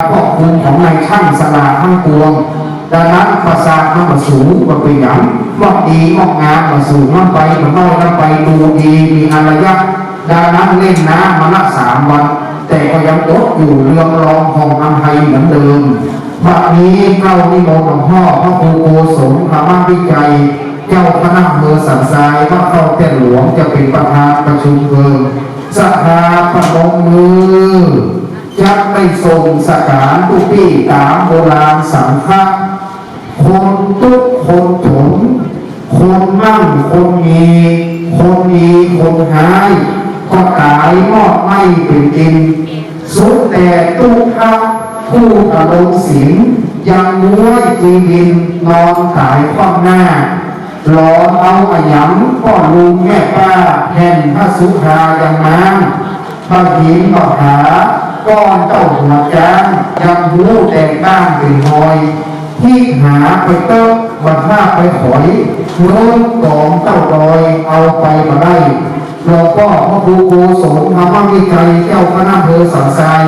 ขอบคุณของนายช่างสลาทั้งปวงดังนั้นภาษาข้ามาสูงมาเป็นอย่างว่าดีงอกงามมาสูงมาไปมาน้อยมาไปดูดีมีอารยะดังนั้นเล่นน้ำมาละสามวัน แต่ก็ยังอดอยู่เรื่องรองของอัมไทยเหมือนเดิมบัดนี้เก้านิมนต์หลวงพ่อพระครูโกศลธรรมวิจัย เจ้าคณะอำเภอสันทรายว่าเข้าแต่หลวงจะเป็นประธานประชุมเพลิงสภาประนมมือ จะไม่ทรงสการทุกที่ตามโบราณสังฆะคนทุกคนถมคนมั่งคนมีคนมีคนหาย ก็ตายมอดไม่เป็นดินสุดแต่ทุกขะผู้อารมณ์สินยังม้วยจีดินนอนขายคว่ำหน้าหลอนเอาอาหยังพ่อลุงแม่ป้าแห่นพระสุธายังน้ำบางทีก็หา ก้อนเต้าหัวจานยังหูแตกบ้านเป็นหอย ที่หาไปเต้าบัดหน้าไปขอยโน้นกองเต้าดอยเอาไปมาได้หลวงพ่อพระครูโกศลธรรมวิจัยเจ้าคณะอำเภอสันทราย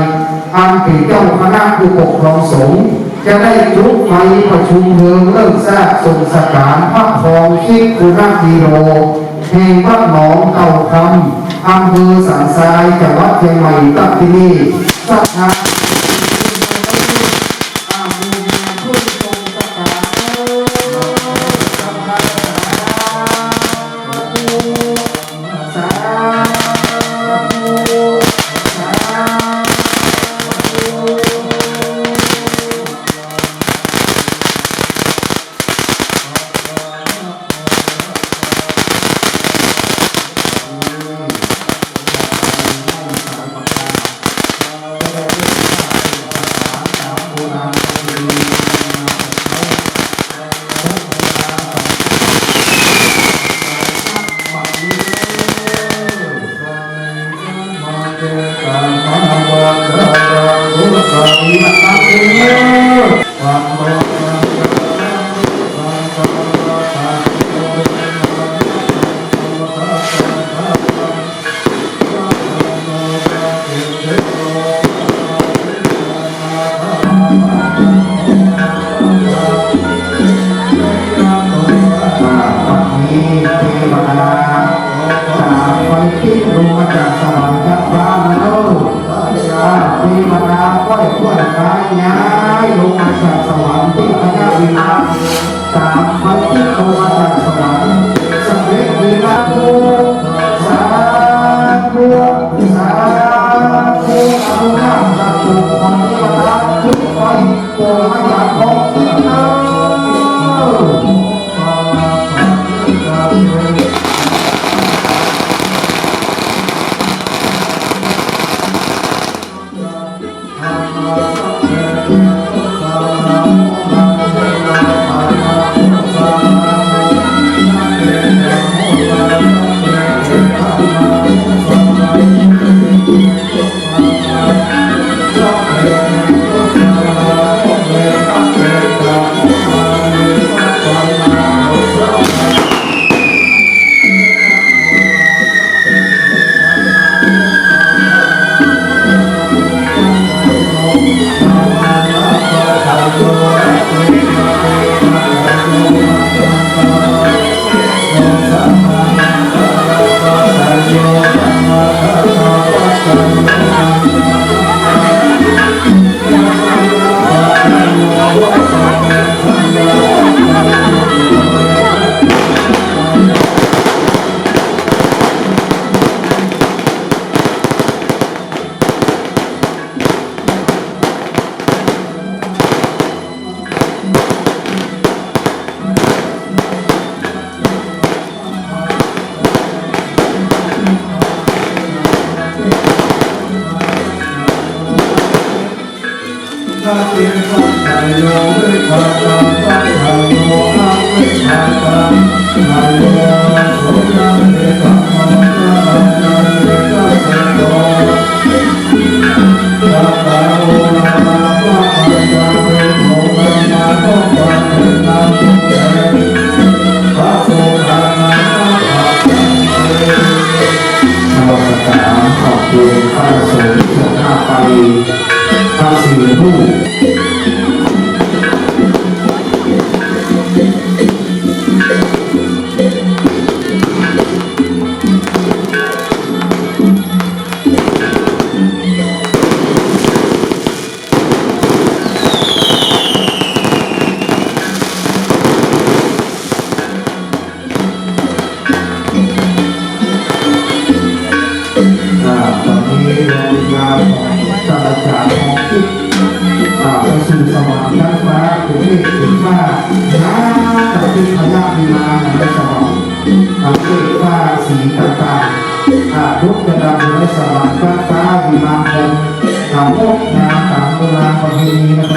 อันเป็นเจ้าคณะผู้ปกครองสงฆ์จะได้จุดไฟประชุมเพลิงเลิกแทราบทรงสการพระครองคิดคุณกิโร ลแห่งวัดหนองเก่าคำอำเภอสันทรายจังหวัดเชียงใหม่ตั้งที่นี่สักพักอ วัน ย้ายลงมาจากสวรรค์ที่พระเจ้าวิมานจากไฟที่ลงมาจากสวรรค์สำเร็จดีละทุสาธุสาธุอนุญาตจากทุกคนเทวดาทุกคนโปรดให้ยากของ ถ้ ไปสู่สวรรค์ชั้นฟ้าถึงเรียกว่าน้ากับที่พญามีมาในสวรรค์ทำเรียกว่าสีต่างๆอาทุกกระดานในสวรรค์ฟ้าฟ้ามีมาเป็นทำพวกนาตางโบราณประเพณีนะ